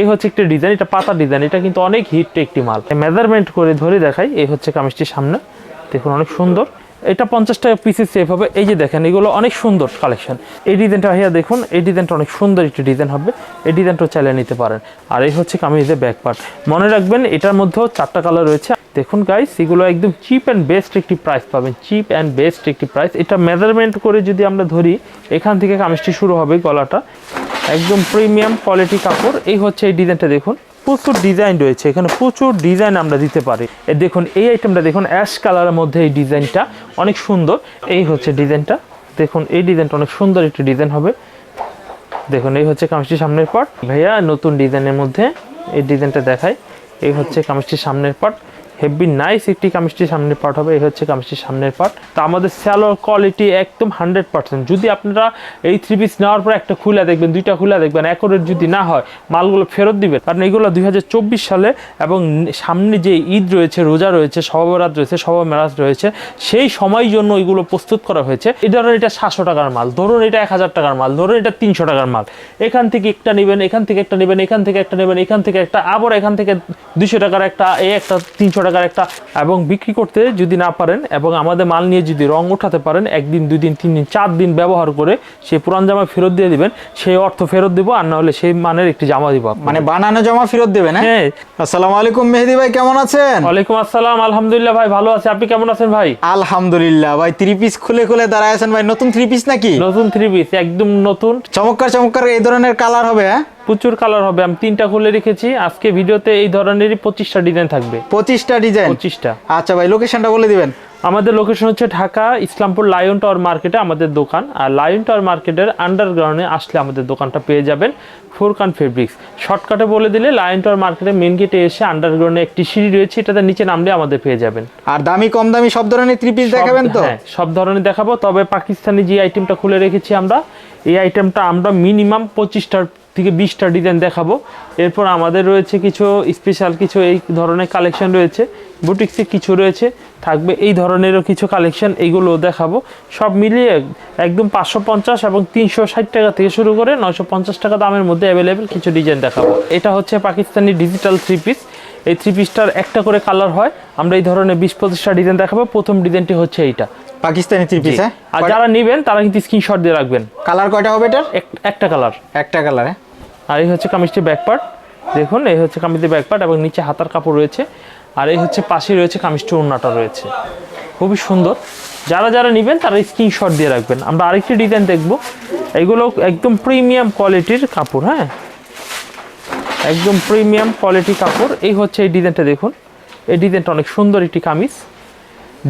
এই হচ্ছে একটি ডিজাইন এটা পাতা ডিজাইন এটা কিন্তু অনেক হিট একটি মাল। মেজারমেন্ট করে ধরে দেখাই, এই হচ্ছে কামিজটির সামনে। দেখুন, অনেক সুন্দর। এটা পঞ্চাশ টাকা পিসে সেফ হবে। এই যে দেখেন, এগুলো অনেক সুন্দর কালেকশন এই ডিজাইনটা ভাইয়া দেখুন, এই ডিজাইনটা অনেক সুন্দর একটি ডিজাইন হবে। এই ডিজাইনটাও চালিয়ে নিতে পারেন। আর এই হচ্ছে কামিজের ব্যাক পার্ট মনে রাখবেন, এটার মধ্যেও চারটা কালার রয়েছে। দেখুন গাইস এগুলো একদম চিপ অ্যান্ড বেস্ট একটি প্রাইস পাবেন। চিপ অ্যান্ড বেস্ট একটি প্রাইস এটা মেজারমেন্ট করে যদি আমরা ধরি, এখান থেকে কামিজটি শুরু হবে গলাটা। একদম প্রিমিয়াম কোয়ালিটি কাপড়। এই হচ্ছে এই ডিজাইনটা দেখুন। প্রচুর ডিজাইন রয়েছে। এখানে প্রচুর ডিজাইন আমরা দিতে পারি। দেখুন, এই আইটেমটা দেখুন অ্যাশ কালারের মধ্যে এই ডিজাইনটা অনেক সুন্দর। এই হচ্ছে ডিজাইনটা দেখুন, এই ডিজাইনটা অনেক সুন্দর একটি ডিজাইন হবে। দেখুন, এই হচ্ছে কামিজটির সামনের পার্ট ভাইয়া, নতুন ডিজাইনের মধ্যে এই ডিজাইনটা দেখায় এই হচ্ছে কামিজটির সামনের পার্ট হেভি নাইস একটি কামিজটির সামনের পার্ট হবে, এই হচ্ছে কামিজটির সামনের পার্ট তা আমাদের স্যালোর কোয়ালিটি একদম হান্ড্রেড পার্সেন্ট যদি আপনারা এই থ্রি পিস নেওয়ার পর একটা খুলে দেখবেন, দুইটা খুলে দেখবেন একরের যদি না হয়, মালগুলো ফেরত দিবেন। কারণ এগুলো দুই হাজার চব্বিশ সালে এবং সামনে যে ঈদ রয়েছে, রোজা রয়েছে সবাবরাত রয়েছে সবাব মেরাজ রয়েছে, সেই সময় জন্য এগুলো প্রস্তুত করা হয়েছে। এই ধরুন এটা সাতশো টাকার মাল। ধরুন এটা এক হাজার টাকার মাল, ধরুন এটা তিনশো টাকার মাল। এখান থেকে একটা নেবেন, এখান থেকে একটা নেবেন, এখান থেকে একটা নেবেন, এখান থেকে একটা, আবার এখান থেকে দুশো টাকার একটা এ একটা তিনশো টাকার একটা এবং বিক্রি করতে যদি না পারেন এবং আমাদের মাল নিয়ে যদি রং উঠাতে পারেন একদিন দুই দিন তিন দিন চার দিন ব্যবহার করে সেই পুরান জামা ফেরত দিয়ে দিবেন সেই অর্থ ফেরত দিব আর না হলে সেই মানের একটি জামা দিব মানে বানানো জামা ফেরত দেবেন হ্যাঁ? হ্যাঁ। আসসালামু আলাইকুম মেহেদি ভাই কেমন আছেন? ওয়ালাইকুম আসসালাম আলহামদুলিল্লাহ ভাই ভালো আছে। আপনি কেমন আছেন ভাই? আলহামদুলিল্লাহ ভাই থ্রি পিস খুলে খুলে দাঁড়ায় আছেন ভাই। নতুন থ্রি পিস নাকি? নতুন থ্রি পিস একদম নতুন। চমৎকার চমৎকার এই ধরনের কালার হবে হ্যাঁ? প্রচুর কালার হবে। আমি তিনটা খুলে রেখেছি। আজকে ভিডিওতে এই ধরনেরই পঁচিশটা ডিজাইন থাকবে। পঁচিশটা ডিজাইন পঁচিশটা। আচ্ছা ভাই লোকেশনটা বলে দিবেন। আমাদের লোকেশন হচ্ছে ঢাকা ইসলামপুর লায়ন টাওয়ার মার্কেটে আমাদের দোকান। আর লায়ন টাওয়ার মার্কেটের আন্ডারগ্রাউন্ডে আসলে আমাদের দোকানটা পেয়ে যাবেন ফোরকান ফেব্রিক্স শর্টকাটে বলে দিলে লায়ন টাওয়ার মার্কেটের মেন গেটে এসে আন্ডারগ্রাউন্ডে একটি সিঁড়ি রয়েছে এটাতে নিচে নামলে আমাদের পেয়ে যাবেন। আর দামি কম দামি সব ধরনের থ্রি পিস দেখাবেন তো? হ্যাঁ সব ধরনের দেখাবো। তবে পাকিস্তানি যে আইটেমটা খুলে রেখেছি আমরা এই আইটেমটা আমরা মিনিমাম পঁচিশটার থেকে বিশটা ডিজাইন দেখাবো। এরপর আমাদের রয়েছে কিছু স্পেশাল কিছু এই ধরনের কালেকশন রয়েছে। বুটিক্সে কিছু রয়েছে থাকবে এই ধরনেরও কিছু কালেকশন এইগুলো দেখাবো। সব মিলিয়ে একদম পাঁচশো পঞ্চাশ এবং তিনশো ষাট টাকা থেকে শুরু করে নয়শো পঞ্চাশ টাকা দামের মধ্যে অ্যাভেলেবেল কিছু ডিজাইন দেখাবো। এটা হচ্ছে পাকিস্তানি ডিজিটাল থ্রি পিস এই থ্রি পিসটার একটা করে কালার হয়। আমরা এই ধরনের বিশ পঁচিশটা ডিজাইন দেখাবো। প্রথম ডিজাইনটি হচ্ছে এইটা। পাকিস্তানি থ্রি পিস হ্যাঁ? আর যারা নেবেন তারা কিন্তু স্ক্রিনশট দিয়ে রাখবেন। কালার কয়টা হবে এটার? একটা কালার একটা কালার হ্যাঁ? আর এই হচ্ছে কামিজটি ব্যাক পার্ট দেখুন, এই হচ্ছে কামিজটির ব্যাক পার্ট এবং নিচে হাতার কাপড় রয়েছে। আর এই হচ্ছে পাশে রয়েছে কামিজটি ওড়নাটা রয়েছে। খুবই সুন্দর। যারা যারা নেবেন, তারা স্ক্রিনশট দিয়ে রাখবেন। আমরা আরেকটি ডিজাইন দেখব। এগুলো একদম প্রিমিয়াম কোয়ালিটির কাপড় হ্যাঁ? একদম প্রিমিয়াম কোয়ালিটি কাপড়। এই হচ্ছে এই ডিজাইনটা দেখুন। এই ডিজাইনটা অনেক সুন্দর একটি কামিজ।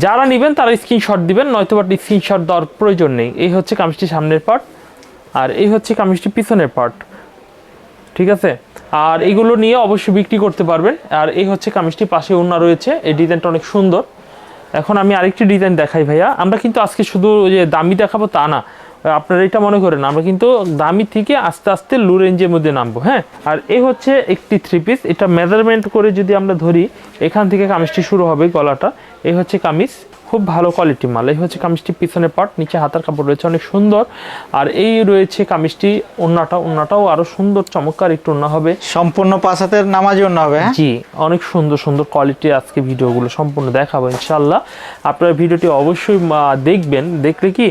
যারা নেবেন, তারা স্ক্রিনশট দিবেন, নয়তো বা স্ক্রিনশট দেওয়ার প্রয়োজন নেই। এই হচ্ছে কামিজটি সামনের পার্ট আর এই হচ্ছে কামিজটি পিছনের পার্ট ঠিক আছে? আর এগুলো নিয়ে অবশ্যই বিক্রি করতে পারবেন। আর এই হচ্ছে কামিজটি পাশে ওড়না রয়েছে। এই ডিজাইনটা অনেক সুন্দর। এখন আমি আরেকটি ডিজাইন দেখাই ভাইয়া। আমরা কিন্তু আজকে শুধু যে দামি দেখাবো তা না। আপনারা এটা মনে করেন আমরা কিন্তু দামি থেকে আস্তে আস্তে লো রেঞ্জের মধ্যে নামবো হ্যাঁ? আর এই হচ্ছে একটি থ্রি পিস এটা মেজারমেন্ট করে যদি আমরা ধরি, এখান থেকে কামিজটি শুরু হবে গলাটা। এই হচ্ছে কামিজ। খুব ভালো কোয়ালিটি মাল। এই হচ্ছে কামিজটি পিছনের পাট নিচে হাতার কাপড় রয়েছে অনেক সুন্দর। আর এই রয়েছে কামিজটি ওন্নাটা ওন্নাটাও আরও সুন্দর চমৎকার একটু ওন্না হবে। সম্পূর্ণ পাঁচ হাতের নামাজি অন্য হবে হ্যাঁ? জি অনেক সুন্দর সুন্দর কোয়ালিটি আজকে ভিডিওগুলো সম্পূর্ণ দেখাবো ইনশাল্লাহ আপনারা ভিডিওটি অবশ্যই দেখবেন। দেখলে কি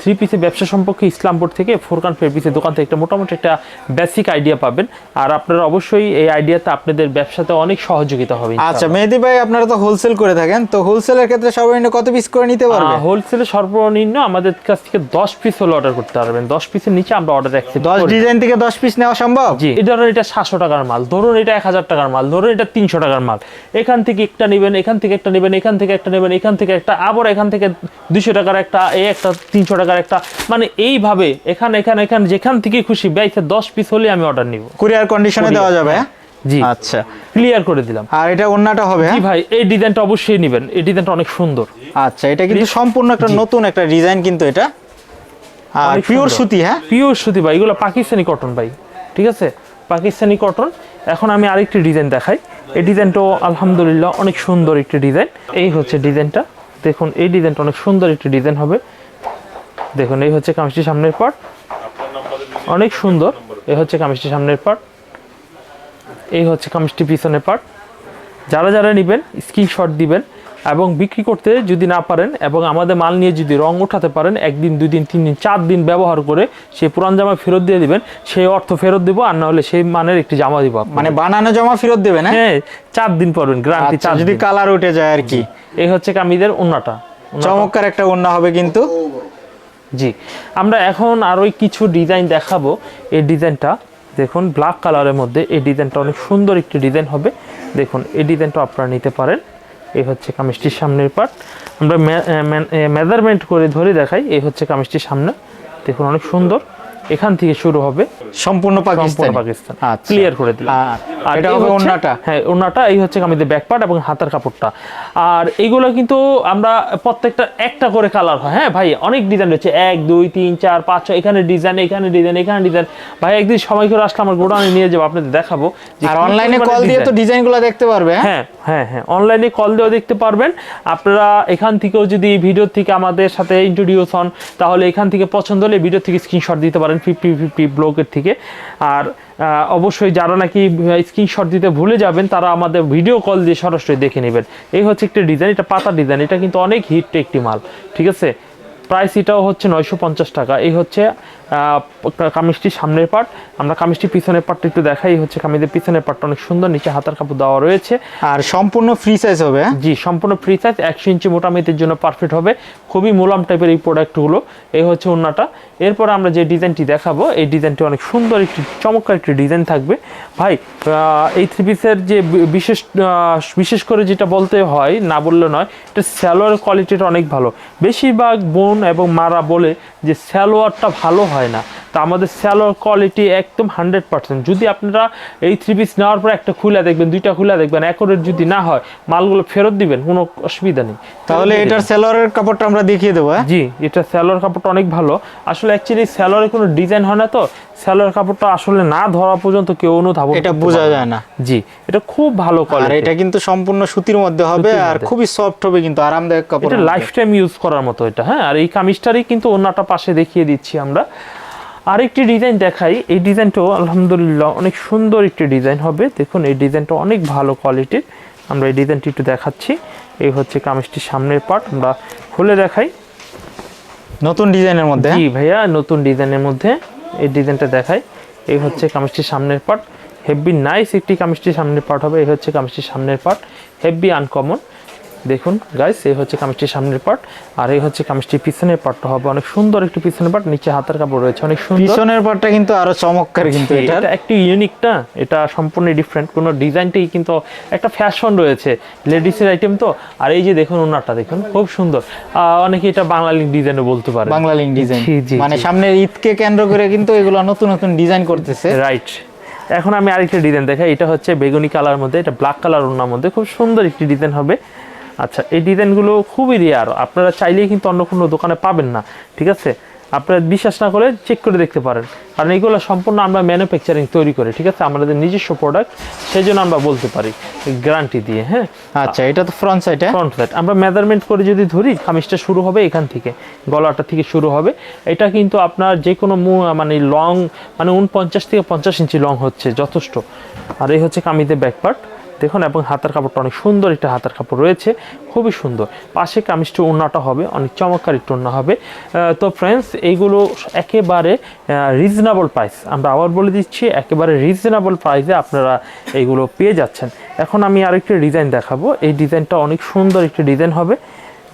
থ্রি পিসের ব্যবসা সম্পর্কে ইসলামপুর থেকে ফোরকান ফের পিসের দোকান থেকে একটা মোটামুটি একটা বেসিক আইডিয়া পাবেন। আর আপনারা অবশ্যই এই আইডিয়াতে আপনাদের ব্যবসাতে অনেক সহযোগিতা হবে আচ্ছা মেহেদি ভাই আপনারা তো হোলসেল করে থাকেন তো হোলসেলের ক্ষেত্রে সর্বনিম্ন কত পিস করে নিতে পারবে? হোলসেলে সর্বনিম্ন আমাদের কাছ থেকে দশ পিস হলে অর্ডার করতে পারবেন। দশ পিসের নিচে আমরা অর্ডার রাখছি দশ ডিজাইন থেকে দশ পিস নেওয়া সম্ভব? জি এই ধরুন এটা সাতশো টাকার মাল ধরুন এটা এক হাজার টাকার মাল ধরুন এটা তিনশো টাকার মাল। এখান থেকে একটা নেবেন এখান থেকে একটা নেবেন এখান থেকে একটা নেবেন এখান থেকে একটা আবার এখান থেকে দুশো টাকার একটা এই একটা তিনশো টাকার একটা। মানে এইভাবে এখানে এখানে এখানে যেখান থেকে খুশি ব্যয়তে দশ পিস হলে আমি অর্ডার নিব। কুরিয়ার কন্ডিশনে দেওয়া যাবে হ্যাঁ? জি। আচ্ছা। ক্লিয়ার করে দিলাম। আর এটা অন্যটা হবে জি হ্যাঁ ভাই এই ডিজাইনটা অবশ্যই নেবেন। এই ডিজাইনটা অনেক সুন্দর। আচ্ছা এটা কিন্তু সম্পূর্ণ একটা নতুন একটা ডিজাইন কিন্তু এটা। আর পিওর সুতি হ্যাঁ? পিওর সুতি ভাই এগুলো পাকিস্তানি কটন ভাই ঠিক আছে? পাকিস্তানি কটন এখন আমি আরেকটি ডিজাইন দেখাই। এই ডিজাইনটাও আলহামদুলিল্লাহ অনেক সুন্দর একটি ডিজাইন। এই হচ্ছে ডিজাইনটা। দেখুন এই ডিজাইনটা অনেক সুন্দর একটি ডিজাইন হবে। দেখুন এই হচ্ছে কামিজটির সামনের পার্ট অনেক সুন্দর। এই হচ্ছে কামিজটির সামনের পার্ট এই হচ্ছে কামিজটি পিছনের পার্ট যারা যারা নেবেন স্ক্রিনশট দিবেন এবং বিক্রি করতে যদি না পারেন এবং আমাদের মাল নিয়ে যদি রং উঠাতে পারেন একদিন দুই দিন তিন দিন চার দিন ব্যবহার করে সেই পুরান জামা ফেরত দিয়ে দিবেন সেই অর্থ ফেরত দেবো আর না হলে সেই মানের একটি জামা দিব মানে বানানো জামা ফেরত দেবে না? হ্যাঁ চার দিন পরবেন গ্যারান্টি আচ্ছা, চার যদি কালার উঠে যায় আর কি। এই হচ্ছে কামিজের উন্নাটা। চমৎকার একটা ওন্না হবে কিন্তু। জি আমরা এখন আরও কিছু ডিজাইন দেখাবো। এই ডিজাইনটা দেখুন ব্ল্যাক কালারের মধ্যে এই ডিজাইনটা অনেক সুন্দর একটি ডিজাইন হবে। দেখুন, এই ডিজাইনটা আপনারা নিতে পারেন। এই হচ্ছে কামিজটির সামনের পার্ট আমরা মেজারমেন্ট করে ধরে দেখাই, এই হচ্ছে কামিজটির সামনে। দেখুন, অনেক সুন্দর। এখান থেকে শুরু হবে সম্পূর্ণ পাকিস্তান সম্পূর্ণ পাকিস্তান। আচ্ছা। ক্লিয়ার করে দিলাম। আর এটা হবে ওন্নাটা? হ্যাঁ ওনাটা এই হচ্ছে আমাদের ব্যাক পার্ট এবং হাতার কাপড়টা। আর এইগুলো কিন্তু আমরা প্রত্যেকটা একটা করে কালার হয়। হ্যাঁ ভাই অনেক ডিজাইন রয়েছে। এক দুই তিন চার পাঁচ ছয় এখানে ডিজাইন এখানে ডিজাইন এখানে ডিজাইন ভাই একদিন সময় করে আসলে আমার গোডাউনে নিয়ে যাব আপনাদের দেখাবো আর অনলাইনে কল দিয়ে তো ডিজাইনগুলো দেখতে পারবে হ্যাঁ? হ্যাঁ হ্যাঁ হ্যাঁ অনলাইনে কল দিয়েও দেখতে পারবেন। আপনারা এখান থেকেও যদি ভিডিও থেকে আমাদের সাথে ইন্ট্রোডিউস হন তাহলে এখান থেকে পছন্দ হলে ভিডিও থেকে স্ক্রিনশট দিতে পারেন। ফিফটি ফিফটি ব্লগের থেকে। আর অবশ্যই যারা নাকি স্ক্রিনশট দিতে ভুলে যাবেন, তারা আমাদের ভিডিও কল দিয়ে সরাসরি দেখে নেবেন। এই হচ্ছে একটা ডিজাইন এটা পাতা ডিজাইন এটা কিন্তু অনেক হিট একটি মাল, ঠিক আছে? প্রাইস এটাও হচ্ছে নয়শো পঞ্চাশ টাকা, এই হচ্ছে কামিজটির সামনের পার্ট আমরা কামিজটির পিছনের পার্টটা একটু দেখাই। হচ্ছে কামিজের পিছনের পার্টটা অনেক সুন্দর। নিচে হাতার কাপড় দেওয়া রয়েছে। আর সম্পূর্ণ ফ্রি সাইজ হবে হ্যাঁ? জি সম্পূর্ণ ফ্রি সাইজ একশো ইঞ্চি মোটামিতির জন্য পারফেক্ট হবে। খুবই মোলাম টাইপের এই প্রোডাক্টগুলো এই হচ্ছে ওন্নাটা। এরপর আমরা যে ডিজাইনটি দেখাবো এই ডিজাইনটি অনেক সুন্দর একটি চমৎকার একটি ডিজাইন থাকবে। ভাই এই থ্রি পিসের যে বিশেষ বিশেষ করে যেটা বলতে হয় না বললে নয় এটা স্যালোয়ার কোয়ালিটিটা অনেক ভালো। বেশিরভাগ বোন এবং মারা বলে যে স্যালোয়ারটা ভালো হয় না। তা আমাদের স্যালোয়ার কোয়ালিটি একদম হান্ড্রেড পার্সেন্ট যদি আপনারা এই থ্রি পিস নেওয়ার পর একটা খুলে দেখবেন দুইটা খুলে দেখবেন একরের যদি না হয় মালগুলো ফেরত দিবেন কোনো অসুবিধা নেই। তাহলে এটার সেলোয়ারের কাপড়টা আমরা দেখিয়ে দেবো হ্যাঁ? জি এটা স্যালোয়ার কাপড়টা অনেক ভালো। আসলে অ্যাকচুয়ালি স্যালোয়ারে কোনো ডিজাইন হয় না তো। স্যালোয়ার কাপড়টা আসলে না ধরা পর্যন্ত কেউ অনুধাবন এটা বোঝা যায় না। জি এটা খুব ভালো আর এটা কিন্তু সম্পূর্ণ সুতির মধ্যে হবে আর খুবই সফট হবে কিন্তু আরামদায়ক কাপড় এটা লাইফ টাইম ইউজ করার মতো এটা হ্যাঁ? আর এই কামিজটারই কিন্তু অন্যটা পাশে দেখিয়ে দিচ্ছি আমরা। আরেকটি ডিজাইন দেখাই। এই ডিজাইনটাও আলহামদুলিল্লাহ অনেক সুন্দর একটি ডিজাইন হবে। দেখুন এই ডিজাইনটা অনেক ভালো কোয়ালিটির আমরা এই ডিজাইনটি একটু দেখাচ্ছি। এই হচ্ছে কামিজটির সামনের পার্ট আমরা খুলে দেখাই। নতুন ডিজাইনের মধ্যে হ্যাঁ? জি ভাইয়া নতুন ডিজাইনের মধ্যে এই ডিজাইনটা দেখাই। এই হচ্ছে কামিজটির সামনের পার্ট হেভি নাইস একটি কামিজটির সামনের পার্ট হবে। এই হচ্ছে কামিজটির সামনের পার্ট হেভি আনকমন দেখুন গাইস এই হচ্ছে কামিজটির সামনের পার্ট আর এই হচ্ছে কামিজটির পিছনের পার্টটা হবে। অনেক সুন্দর একটি পিছনের পার্ট নিচে হাতের কাপড় রয়েছে অনেক সুন্দর। পিছনের পাটটা কিন্তু আরও চমৎকার কিন্তু এটা একটু ইউনিক না? এটা সম্পূর্ণ ডিফারেন্ট কোনো ডিজাইনটাই কিন্তু একটা ফ্যাশন রয়েছে লেডিসের আইটেম তো। আর এই যে দেখুন ওনারটা দেখুন খুব সুন্দর। অনেকে এটা বাঙালি ডিজাইনও বলতে পারে। বাংলা লিঙ্ক ডিজাইন মানে। সামনের ঈদকে কেন্দ্র করে কিন্তু এগুলো নতুন নতুন ডিজাইন করতেছে। রাইট এখন আমি আরেকটা ডিজাইন দেখাই। এটা হচ্ছে বেগুনি কালার মধ্যে এটা ব্ল্যাক কালার ওনার মধ্যে। খুব সুন্দর একটি ডিজাইন হবে। আচ্ছা এই ডিজাইনগুলো খুবই রেয়ার আপনারা চাইলেই কিন্তু অন্য কোনো দোকানে পাবেন না ঠিক আছে? আপনারা বিশ্বাস না করে চেক করে দেখতে পারেন। কারণ এইগুলো সম্পূর্ণ আমরা ম্যানুফ্যাকচারিং তৈরি করি ঠিক আছে? আমাদের নিজস্ব প্রোডাক্ট সেই জন্য আমরা বলতে পারি গ্যারান্টি দিয়ে হ্যাঁ? আচ্ছা এটা তো ফ্রন্ট সাইড ফ্রন্ট সাইড আমরা মেজারমেন্ট করে যদি ধরি কামিজটা শুরু হবে এখান থেকে গলাটা থেকে শুরু হবে। এটা কিন্তু আপনার যে কোনো মানে লং মানে উনপঞ্চাশ থেকে পঞ্চাশ ইঞ্চি লং হচ্ছে যথেষ্ট। আর এই হচ্ছে কামিজের ব্যাক পার্ট দেখুন, এবং হাতের কাপড়টা অনেক সুন্দর একটা হাতের কাপড় রয়েছে, খুবই সুন্দর। পাশে কামিজটি ওড়নাটা হবে, অনেক চমৎকার একটু ওড়না হবে। তো ফ্রেন্ডস এইগুলো একেবারে রিজনেবল প্রাইস আমরা আবার বলে দিচ্ছি, একেবারে রিজনেবল প্রাইসে আপনারা এইগুলো পেয়ে যাচ্ছেন। এখন আমি আরেকটি ডিজাইন দেখাবো। এই ডিজাইনটা অনেক সুন্দর একটি ডিজাইন হবে।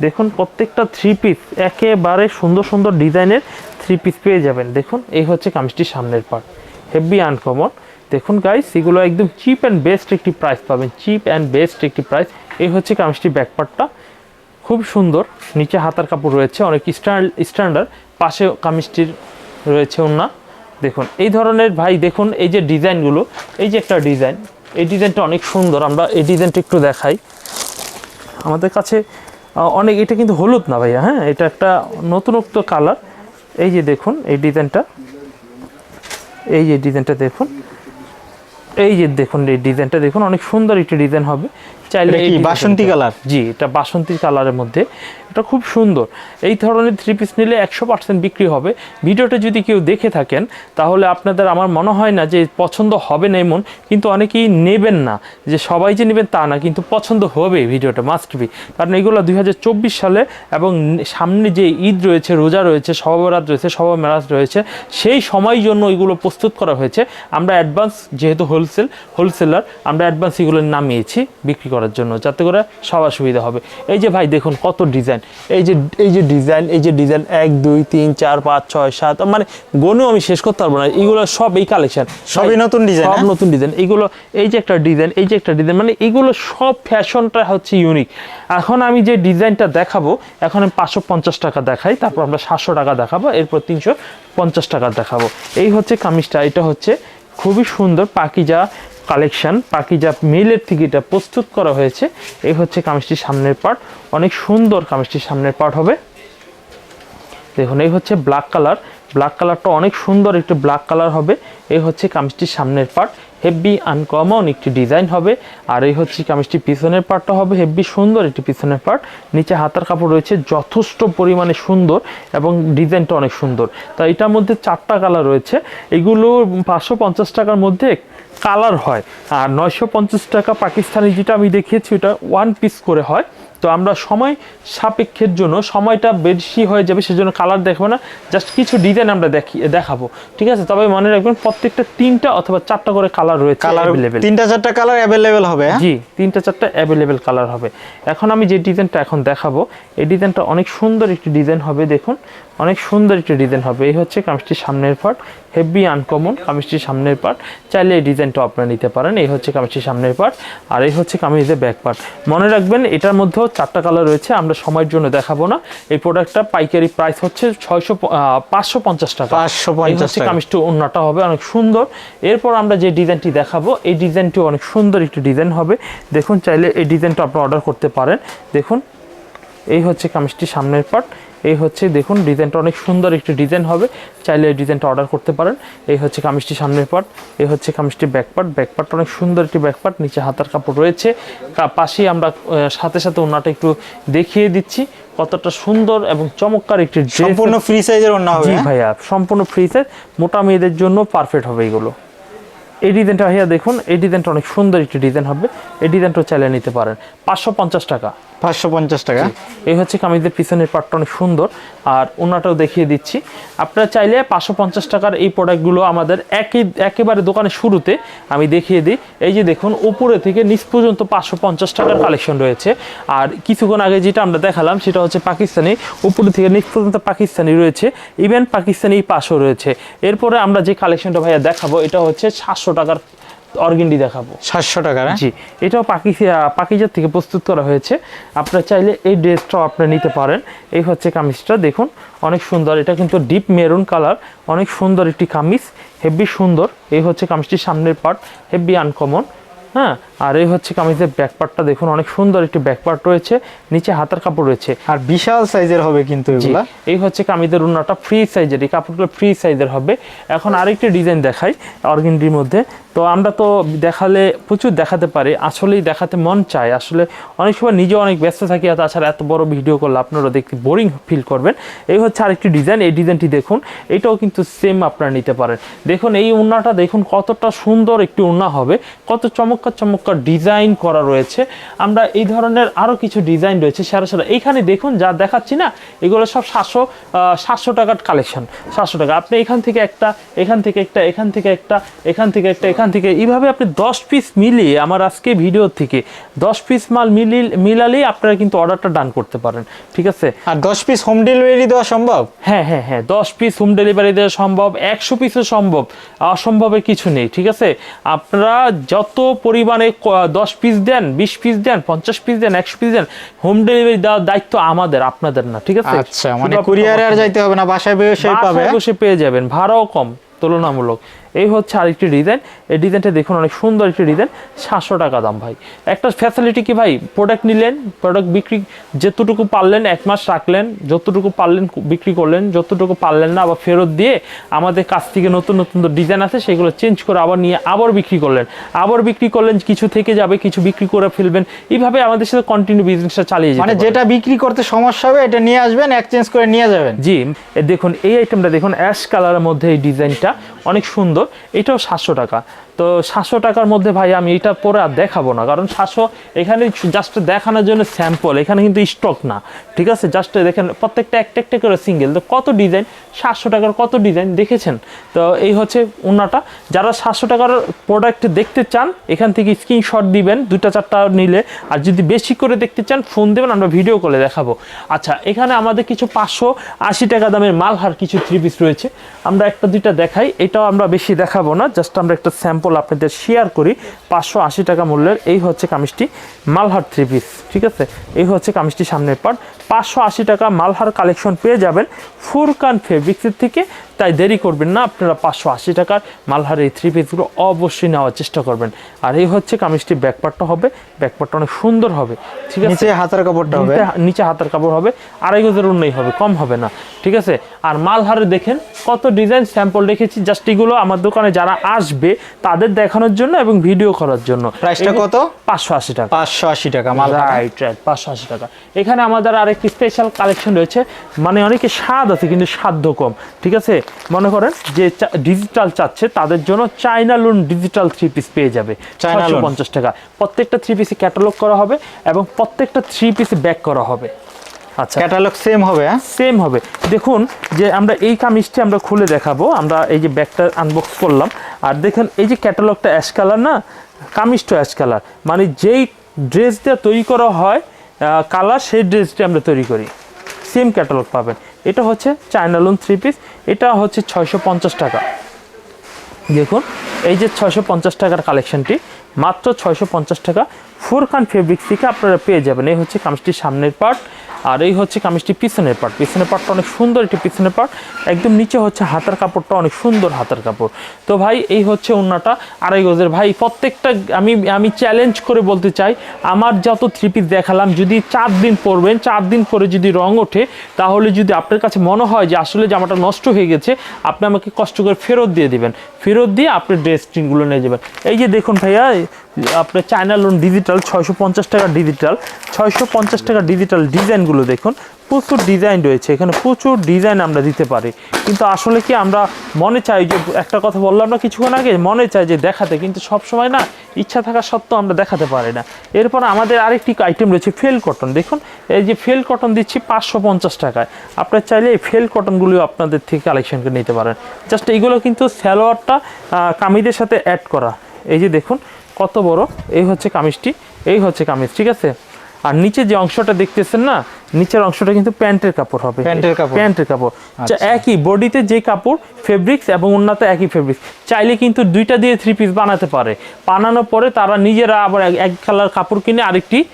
দেখুন, প্রত্যেকটা থ্রি পিস একেবারে সুন্দর সুন্দর ডিজাইনের থ্রি পিস পেয়ে যাবেন। দেখুন, এই হচ্ছে কামিজটির সামনের পার্ট হেভি আনকমন দেখুন গাইস এগুলো একদম চিপ অ্যান্ড বেস্ট একটি প্রাইস পাবেন। চিপ অ্যান্ড বেস্ট একটি প্রাইস এই হচ্ছে কামিজটির ব্যাক পার্টটা খুব সুন্দর। নিচে হাতার কাপড় রয়েছে, অনেক স্ট্যান্ডার্ড পাশে কামিজটির রয়েছে ওনা দেখুন, এই ধরনের ভাই, দেখুন এই যে ডিজাইনগুলো, এই যে একটা ডিজাইন। এই ডিজাইনটা অনেক সুন্দর, আমরা এই ডিজাইনটা একটু দেখাই। আমাদের কাছে অনেক, এটা কিন্তু হলুদ না ভাইয়া হ্যাঁ? এটা একটা নতুনত্ব কালার এই যে দেখুন, এই ডিজাইনটা। এই যে ডিজাইনটা দেখুন। এই যে দেখুন এই ডিজাইনটা দেখুন অনেক সুন্দর একটি ডিজাইন হবে। চাইলে কি বাসন্তী কালার? জি এটা বাসন্তী কালারের মধ্যে। এটা খুব সুন্দর। এই ধরনের থ্রি পিস নিলে একশো পার্সেন্ট বিক্রি হবে। ভিডিওটা যদি কেউ দেখে থাকেন তাহলে আপনাদের আমার মনে হয় না যে পছন্দ হবে না এমন কিন্তু অনেকেই নেবেন না। যে সবাই যে নেবেন তা না কিন্তু পছন্দ হবে ভিডিওটা মাস্ট বি কারণ এগুলো দুই হাজার চব্বিশ সালে এবং সামনে যে ঈদ রয়েছে রোজা রয়েছে সবাবরাত রয়েছে সব মেরাজ রয়েছে সেই সময় জন্য এগুলো প্রস্তুত করা হয়েছে। আমরা অ্যাডভান্স যেহেতু হোলসেল হোলসেলার আমরা অ্যাডভান্স এগুলো নামিয়েছি বিক্রি করার জন্য যাতে করে সবার সুবিধা হবে। এই যে ভাই দেখুন কত ডিজাইন। এই যে এই যে ডিজাইন এই যে ডিজাইন এক দুই তিন চার পাঁচ ছয় সাত মানে গনেও আমি শেষ করতে পারব না। এগুলো সব এই কালেকশন সবই নতুন ডিজাইন সব নতুন ডিজাইন এগুলো এই যে একটা ডিজাইন এই যে একটা ডিজাইন মানে এগুলো সব ফ্যাশনটা হচ্ছে ইউনিক এখন আমি যে ডিজাইনটা দেখাবো এখন আমি পাঁচশো পঞ্চাশ টাকা দেখাই তারপর আমরা সাতশো টাকা দেখাবো এরপর তিনশো পঞ্চাশ টাকা দেখাবো। এই হচ্ছে কামিজটা এটা হচ্ছে খুবই সুন্দর পাকিজা কালেকশন। পাকিজা মিলের থেকে এটা প্রস্তুত করা হয়েছে, এই হচ্ছে কামিজটির সামনের পার্ট অনেক সুন্দর কামিজটির সামনের পার্ট হবে। দেখুন, এই হচ্ছে ব্ল্যাক কালার ব্ল্যাক কালারটা অনেক সুন্দর একটি ব্ল্যাক কালার হবে। এই হচ্ছে কামিজটির সামনের পার্ট হেভি আনকমন একটি ডিজাইন হবে। আর এই হচ্ছে কামিজটির পিছনের পার্টটা হবে হেভি সুন্দর একটি পিছনের পার্ট নিচে হাতার কাপড় রয়েছে, যথেষ্ট পরিমাণে সুন্দর এবং ডিজাইনটা অনেক সুন্দর। তা এটার মধ্যে চারটা কালার রয়েছে। এগুলো পাঁচশো পঞ্চাশ টাকার মধ্যে কালার হয়। আর নয়শো পঞ্চাশ টাকা পাকিস্তানি যেটা আমি দেখিয়েছি, ওটা ওয়ান পিস করে হয়। তো আমরা সময় সাপেক্ষের জন্য সময়টা বেশি হয়ে যাবে সেজন্য কালার দেখব না জাস্ট কিছু ডিজাইন আমরা দেখি দেখাবো ঠিক আছে? তবে মনে রাখবেন প্রত্যেকটা তিনটা অথবা চারটা করে কালার রয়েছে অ্যাভেলেবেল তিনটা চারটা কালার অ্যাভেলেবেল হবে হ্যাঁ? জি তিনটা চারটা অ্যাভেলেবেল কালার হবে। এখন আমি যে ডিজাইনটা এখন দেখাবো এই ডিজাইনটা অনেক সুন্দর একটি ডিজাইন হবে দেখুন অনেক সুন্দর একটি ডিজাইন হবে। এই হচ্ছে কামিজটির সামনের পার্ট হেভি আনকমন কামিজটির সামনের পার্ট চাইলে এই ডিজাইনটা আপনারা নিতে পারেন এই হচ্ছে কামিজটির সামনের পার্ট আর এই হচ্ছে কামিজের ব্যাক পার্ট মনে রাখবেন এটার মধ্যেও চারটা কালার রয়েছে আমরা সময়ের জন্য দেখাবো না। এই প্রোডাক্টটা পাইকারি প্রাইস হচ্ছে ছয়শো পাঁচশো পঞ্চাশ টাকা। 550 পঞ্চাশ। কামিজটি অন্যটা হবে অনেক সুন্দর। এরপর আমরা যে ডিজাইনটি দেখাবো এই ডিজাইনটি অনেক সুন্দর একটি ডিজাইন হবে। দেখুন চাইলে এই ডিজাইনটা আপনি অর্ডার করতে পারেন। দেখুন এই হচ্ছে কামিজটি সামনের পার্ট। এই হচ্ছে দেখুন ডিজাইনটা অনেক সুন্দর একটি ডিজাইন হবে। চাইলে এই ডিজাইনটা অর্ডার করতে পারেন। এই হচ্ছে কামিজটি সামনের পার্ট এই হচ্ছে কামিজটি ব্যাক পার্ট ব্যাক পার্টটা অনেক সুন্দর একটি ব্যাক পার্ট নিচে হাতার কাপড় রয়েছে। পাশেই আমরা সাথে সাথে ওনাটা একটু দেখিয়ে দিচ্ছি কতটা সুন্দর এবং চমৎকার একটি সম্পূর্ণ ফ্রি সাইজের অন্য হবে জি হ্যাঁ? ভাইয়া সম্পূর্ণ ফ্রি সাইজ মোটা মেয়েদের জন্য পারফেক্ট হবে এগুলো। এই ডিজাইনটা ভাইয়া দেখুন এই ডিজাইনটা অনেক সুন্দর একটি ডিজাইন হবে। এই ডিজাইনটা চাইলে নিতে পারেন। পাঁচশো পঞ্চাশ টাকা। পাঁচশো পঞ্চাশ টাকা। এই হচ্ছে কামিজের পিছনের পার্টটা অনেক সুন্দর। আর ওনাটাও দেখিয়ে দিচ্ছি। আপনারা চাইলে পাঁচশো পঞ্চাশ টাকার এই প্রোডাক্টগুলো আমাদের একই, একেবারে দোকানের শুরুতে আমি দেখিয়ে দিই। এই যে দেখুন, উপরে থেকে নিচ পর্যন্ত পাঁচশো পঞ্চাশ টাকার কালেকশন রয়েছে। আর কিছুক্ষণ আগে যেটা আমরা দেখালাম, সেটা হচ্ছে পাকিস্তানি। উপরে থেকে নিচ পর্যন্ত পাকিস্তানি রয়েছে। ইভেন পাকিস্তানি পাশও রয়েছে। এরপরে আমরা যে কালেকশনটা ভাইয়া দেখাবো, এটা হচ্ছে সাতশো টাকার অর্গেন্ডি দেখাবো। সাতশো টাকা হ্যাঁ? জি এটাও পাকি পাকিজার থেকে প্রস্তুত করা হয়েছে। আপনার চাইলে এই ড্রেসটাও আপনি নিতে পারেন। এই হচ্ছে কামিজটা দেখুন অনেক সুন্দর। এটা কিন্তু ডিপ মেরুন কালার অনেক সুন্দর একটি কামিজ হেভি সুন্দর। এই হচ্ছে কামিজটির সামনের পার্ট হেভি আনকমন হ্যাঁ? আর এই হচ্ছে কামিজের ব্যাক পার্টটা দেখুন অনেক সুন্দর একটি ব্যাক পার্ট রয়েছে নিচে হাতার কাপড় রয়েছে। আর বিশাল সাইজের হবে কিন্তু এগুলা। এই হচ্ছে কামিজের উন্নাটা ফ্রি সাইজের এই কাপড়গুলো ফ্রি সাইজের হবে। এখন আরেকটি ডিজাইন দেখাই অর্গেন্ডির মধ্যে। তো আমরা তো দেখালে প্রচুর দেখাতে পারি আসলেই দেখাতে মন চায়। আসলে অনেক সময় নিজে অনেক ব্যস্ত থাকি আর তাছাড়া এত বড় ভিডিও করলে আপনারা দেখতে বোরিং ফিল করবেন। এই হচ্ছে আরেকটি ডিজাইন এই ডিজাইনটি দেখুন এটাও কিন্তু সেম আপনারা নিতে পারেন। দেখুন এই উন্নাটা দেখুন কতটা সুন্দর একটি উন্না হবে কত চমৎকার চমৎকার ডিজাইন করা রয়েছে। আমরা এই ধরনের আরও কিছু ডিজাইন রয়েছে। সারা সারা এইখানে দেখুন যা দেখাচ্ছি না এগুলো সব সাতশো সাতশো টাকার কালেকশন সাতশো টাকা। আপনি এখান থেকে একটা এখান থেকে একটা এখান থেকে একটা এখান থেকে একটা এখান থেকে এইভাবে আপনি দশ পিস মিলিয়ে আমার আজকে ভিডিও থেকে দশ পিস মাল মিলি মিলালেই আপনারা কিন্তু অর্ডারটা ডান করতে পারেন। ঠিক আছে? আর দশ পিস হোম ডেলিভারি দেওয়া সম্ভব? হ্যাঁ হ্যাঁ হ্যাঁ। দশ পিস হোম ডেলিভারি দেওয়া সম্ভব একশো পিসও সম্ভব। অসম্ভবের কিছু নেই ঠিক আছে? আপনারা যত পরিমাণে দশ পিস দেন বিশ পিস দেন পঞ্চাশ পিস দেন একশো পিস দেন হোম ডেলিভারি দেওয়ার দায়িত্ব আমাদের আপনাদের না ঠিক আছে? আচ্ছা মানে কুরিয়ারে আর যাইতে হবে না বাসায় বসে পাবে হ্যাঁ? বসে পেয়ে যাবেন ভাড়াও কম তুলনামূলক। এই হচ্ছে আরেকটি ডিজাইন এই ডিজাইনটা দেখুন অনেক সুন্দর একটি ডিজাইন সাতশো টাকা দাম ভাই। একটা ফ্যাসিলিটি কি ভাই? প্রোডাক্ট নিলেন প্রোডাক্ট বিক্রি যতটুকু পারলেন এক মাস রাখলেন যতটুকু পারলেন বিক্রি করলেন যতটুকু পারলেন না আবার ফেরত দিয়ে আমাদের কাছ থেকে নতুন নতুন ডিজাইন আছে সেগুলো চেঞ্জ করে আবার নিয়ে আবার বিক্রি করলেন। আবার বিক্রি করলেন কিছু থেকে যাবে কিছু বিক্রি করে ফেলবেন। এইভাবে আমাদের সাথে কন্টিনিউ বিজনেসটা চালিয়ে মানে যেটা বিক্রি করতে সমস্যা হবে এটা নিয়ে আসবেন এক্সচেঞ্জ করে নিয়ে যাবেন। জি দেখুন এই আইটেমটা দেখুন অ্যাশ কালারের মধ্যে এই ডিজাইনটা অনেক সুন্দর। এটাও সাতশো টাকা। তো সাতশো টাকার মধ্যে ভাই আমি এটা পরে আর দেখাবো না, কারণ সাতশো এখানে জাস্ট দেখানোর জন্য স্যাম্পল এখানে কিন্তু স্টক না, ঠিক আছে? জাস্ট দেখেন, প্রত্যেকটা একটা একটা করে সিঙ্গেল তো কত ডিজাইন সাতশো টাকার কত ডিজাইন দেখেছেন? তো এই হচ্ছে ওনাটা যারা সাতশো টাকার প্রোডাক্ট দেখতে চান, এখান থেকে স্ক্রিনশট দিবেন দুটা চারটা নিলে। আর যদি বেশি করে দেখতে চান ফোন দেবেন, আমরা ভিডিও করে দেখাবো। আচ্ছা এখানে আমাদের কিছু পাঁচশো আশি টাকা দামের মালহার কিছু থ্রি পিস রয়েছে। আমরা একটা দুইটা দেখাই, এটাও আমরা বেশি দেখাবো না জাস্ট আমরা একটা স্যাম্পল আপনাদের শেয়ার করি, পাঁচশো আশি টাকা মূল্যের, এই হচ্ছে কামিজটি মালহার থ্রি পিস ঠিক আছে? এই হচ্ছে কামিজটি সামনের পার্ট পাঁচশো আশি টাকা মালহার কালেকশন পেয়ে যাবেন ফুরকান ফেব্রিক্সের থেকে। তাই দেরি করবেন না আপনারা পাঁচশো আশি টাকার মালহার এই থ্রি পিসগুলো অবশ্যই নেওয়ার চেষ্টা করবেন। আর এই হচ্ছে কামিজটি ব্যাকপার্টটা হবে ব্যাকপার্টটা অনেক সুন্দর হবে ঠিক আছে? নিচে হাতের কাপড়টা হবে। নিচে- হাতের কাপড় হবে আড়াই গজের উন্নই হবে কম হবে না ঠিক আছে? আর মালহারে দেখেন কত ডিজাইন স্যাম্পল রেখেছি জাস্ট এগুলো আমার দোকানে যারা আসবে তাদের দেখানোর জন্য এবং ভিডিও করার জন্য। প্রাইসটা কত? পাঁচশো আশি টাকা। পাঁচশো আশি টাকা মাল রাইট রাইট পাঁচশো আশি টাকা। এখানে আমাদের আরেকটি স্পেশাল কালেকশন রয়েছে। মানে অনেকে স্বাদ আছে কিন্তু সাধ্য কম। ঠিক আছে? মনে করেন যে ডিজিটাল চাচ্ছে তাদের জন্য China lawn digital three piece পেয়ে যাবে। চায়না ছয়শো পঞ্চাশ টাকা। প্রত্যেকটা থ্রি পিসে ক্যাটালগ করা হবে এবং প্রত্যেকটা থ্রি পিসে ব্যাক করা হবে। আচ্ছা। ক্যাটালগ সেম হবে হ্যাঁ? সেম হবে। দেখুন যে আমরা এই কামিজটি আমরা খুলে দেখাবো। আমরা এই যে ব্যাগটা আনবক্স করলাম। আর দেখুন এই যে ক্যাটালগটা অ্যাশ কালার না? কামিজটা অ্যাশ কালার মানে যেই ড্রেস দিয়ে তৈরি করা হয় কালার সেই ড্রেসটি আমরা তৈরি করি। সেম ক্যাটালগ পাবেন। এটা হচ্ছে চায়না লোন থ্রি পিস এটা হচ্ছে ছয়শো পঞ্চাশ টাকা। দেখুন, এই যে ছয়শো পঞ্চাশ টাকার কালেকশনটি মাত্র ছয়শো পঞ্চাশ টাকা। ফোর খান ফেব্রিক্স থেকে আপনারা পেয়ে যাবেন। এই হচ্ছে কামিজটির সামনের পার্ট আর এই হচ্ছে কামিজটি পিছনের পার্ট পিছনের পার্টটা অনেক সুন্দর একটি পিছনের পার্ট একদম নিচে হচ্ছে হাতার কাপড়টা অনেক সুন্দর হাতার কাপড়। তো ভাই, এই হচ্ছে ওনাটা আড়াই গজের। ভাই, প্রত্যেকটা আমি আমি চ্যালেঞ্জ করে বলতে চাই, আমার যত থ্রি পিস দেখালাম, যদি চার দিন পরবেন, চার দিন পরে যদি রং ওঠে, তাহলে যদি আপনার কাছে মনে হয় যে আসলে জামাটা নষ্ট হয়ে গেছে, আপনি আমাকে কষ্ট করে ফেরত দিয়ে দিবেন। ফেরত দিয়ে আপনি ড্রেসগুলো নিয়ে যাবেন। এই যে দেখুন ভাইয়া আপনার চায়না লোন ডিজিটাল ছয়শো পঞ্চাশ টাকা ডিজিটাল ছয়শো পঞ্চাশ টাকা ডিজিটাল ডিজাইনগুলো দেখুন, প্রচুর ডিজাইন রয়েছে। এখানে প্রচুর ডিজাইন আমরা দিতে পারি। কিন্তু আসলে কি আমরা মনে চাই যে, একটা কথা বললাম না কিছুক্ষণ আগে, মনে চাই যে দেখাতে, কিন্তু সব সময় না ইচ্ছা থাকা সত্ত্বেও আমরা দেখাতে পারি না। এরপর আমাদের আরেকটি আইটেম রয়েছে ফেল কটন দেখুন, এই যে ফেল কটন দিচ্ছি পাঁচশো পঞ্চাশ টাকায়। আপনার চাইলে এই ফেল কটনগুলিও আপনাদের থেকে কালেকশন করে নিতে পারেন। জাস্ট এইগুলো কিন্তু স্যালোয়ারটা কামিদের সাথে অ্যাড করা। এই যে দেখুন কত বড়? এই হচ্ছে কামিজটি এই হচ্ছে কামিজ ঠিক আছে? আর নিচে যে অংশটা দেখতেছেন না নিচের অংশটা কিন্তু প্যান্টের কাপড় হবে। প্যান্টের কাপড়। প্যান্টের কাপড়। আচ্ছা। একই বডিতে যে কাপড় ফেব্রিক্স এবং অন্যতে একই ফেব্রিক্স। চাইলে কিন্তু দুইটা দিয়ে থ্রি পিস বানাতে পারে। বানানোর পরে তারা নিজেরা আবার এক- কালার কাপড় কিনে আরেকটি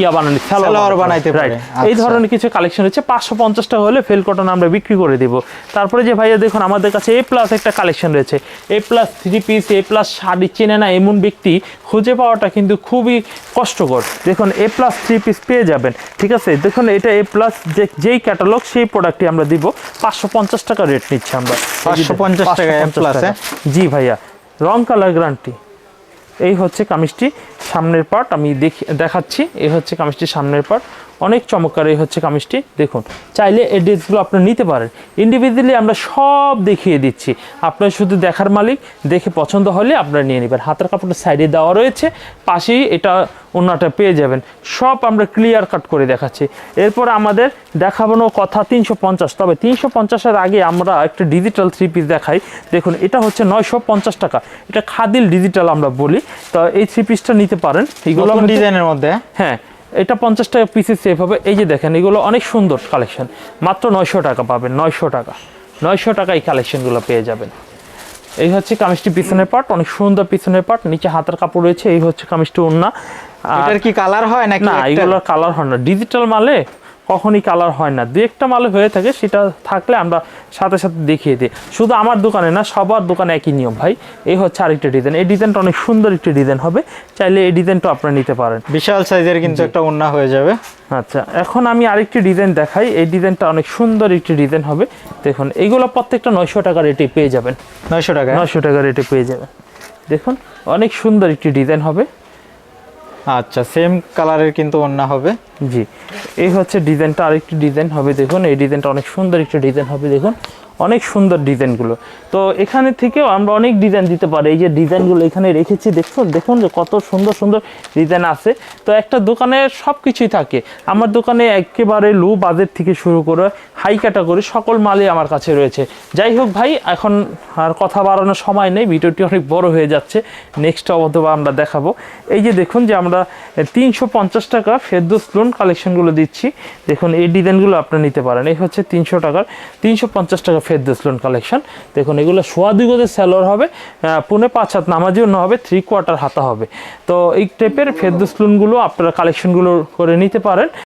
ইয়া বানানি সালোয়ার বানাইতে পারে। এই আচ্ছা। ধরনের কিছু কালেকশন হচ্ছে পাঁচশো পঞ্চাশ টাকা হলে ফেল কটন আমরা বিক্রি করে দিব। তারপরে যে ভাইয়া দেখুন আমাদের কাছে এ প্লাস একটা কালেকশন রয়েছে। A plus three piece A plus sari চেনে না এমন ব্যক্তি খুঁজে পাওয়াটা কিন্তু খুবই কষ্টকর। দেখুন এ প্লাস থ্রি পিস পেয়ে যাবেন ঠিক আছে? দেখুন এটা এ প্লাস যে যেই ক্যাটালগ সেই প্রোডাক্টটি আমরা দিব। পাঁচশো পঞ্চাশ টাকা রেট নিচ্ছি আমরা। 550 টাকা A 550 plus, টাকা। জি ভাইয়া রং কালার গ্যারান্টি এই হচ্ছে কামিজটি সামনের পার্ট আমি দেখি দেখাচ্ছি। এই হচ্ছে কামিজটির সামনের পার্ট অনেক চমৎকার এই হচ্ছে কামিজটি দেখুন। চাইলে এই ড্রেসগুলো আপনারা নিতে পারেন। ইন্ডিভিজুয়ালি আমরা সব দেখিয়ে দিচ্ছি। আপনার শুধু দেখার মালিক দেখে পছন্দ হলে আপনারা নিয়ে নেবেন। হাতের কাপড়টা সাইডে দেওয়া রয়েছে পাশেই এটা অন্যটা পেয়ে যাবেন। সব আমরা ক্লিয়ার কাট করে দেখাচ্ছি। এরপর আমাদের দেখাবানো কথা তিনশো পঞ্চাশ। তবে তিনশো পঞ্চাশের আগে আমরা একটা ডিজিটাল থ্রি পিস দেখাই। দেখুন এটা হচ্ছে নয়শো পঞ্চাশ টাকা। এটা খাদিল ডিজিটাল আমরা বলি। তো এই থ্রি পিসটা নিতে পারেন। এগুলো ডিজাইনের মধ্যে? হ্যাঁ এটা পঞ্চাশ টাকা পিসে সেফ হবে। এই যে দেখেন এগুলো অনেক সুন্দর কালেকশন মাত্র নয়শো টাকা পাবেন নয়শো টাকা। নয়শো টাকা এই কালেকশনগুলো পেয়ে যাবেন। এই হচ্ছে কামিজটি পিছনের পার্ট অনেক সুন্দর পিছনের পার্ট নিচে হাতের কাপড় রয়েছে এই হচ্ছে কামিজটি ওন্না আর এটার কি কালার হয় নাকি না এগুলোর কালার হয় না। ডিজিটাল মালে কখনই কালার হয় না। দু একটা মালে হয়ে থাকে সেটা থাকলে আমরা সাথে সাথে দেখিয়ে দিই। শুধু আমার দোকানে না সবার দোকানে একই নিয়ম ভাই। এই হচ্ছে আরেকটা ডিজাইন এই ডিজাইনটা অনেক সুন্দর একটি ডিজাইন হবে। চাইলে এই ডিজাইনটা আপনারা নিতে পারেন। বিশাল সাইজের কিন্তু একটা ওন্না হয়ে যাবে। আচ্ছা এখন আমি আরেকটি ডিজাইন দেখাই। এই ডিজাইনটা অনেক সুন্দর একটি ডিজাইন হবে। দেখুন এইগুলো প্রত্যেকটা নয়শো টাকা রেটে পেয়ে যাবেন। নয়শো টাকা নয়শো টাকা রেটে পেয়ে যাবেন। দেখুন অনেক সুন্দর একটি ডিজাইন হবে। আচ্ছা সেম কালারের কিন্তু ওন্না হবে। জি। এই হচ্ছে ডিজাইনটা আরেকটি ডিজাইন হবে, দেখুন। এই ডিজাইনটা অনেক সুন্দর একটি ডিজাইন হবে, দেখুন। অনেক সুন্দর ডিজাইনগুলো। তো এখানে থেকেও আমরা অনেক ডিজাইন দিতে পারি। এই যে ডিজাইনগুলো এখানে রেখেছি, দেখুন দেখুন যে কত সুন্দর সুন্দর ডিজাইন আছে। তো একটা দোকানে সব কিছুই থাকে। আমার দোকানে একেবারে লো বাজেট থেকে শুরু করে হাই ক্যাটাগরি সকল মালই আমার কাছে রয়েছে। যাই হোক ভাই, এখন আর কথা বাড়ানোর সময় নেই। ভিডিওটি অনেক বড় হয়ে যাচ্ছে। নেক্সট অথবা আমরা দেখাবো। এই যে দেখুন যে আমরা তিনশো পঞ্চাশ টাকা ফেরদোস লোন কালেকশনগুলো দিচ্ছি। দেখুন, এই ডিজাইনগুলো আপনি নিতে পারেন। এই হচ্ছে তিনশো টাকার, তিনশো পঞ্চাশ টাকা ফেরদোস লোন কালেকশন দেখুন, এগুলো সোয়া দুই গজের স্যালোর হবে পুনে পাঁচ হাত নামাজিও না হবে থ্রি কোয়ার্টার হাতা হবে। তো এই টাইপের ফেরদেস লোনগুলো আপনারা কালেকশনগুলো করে নিতে পারেন।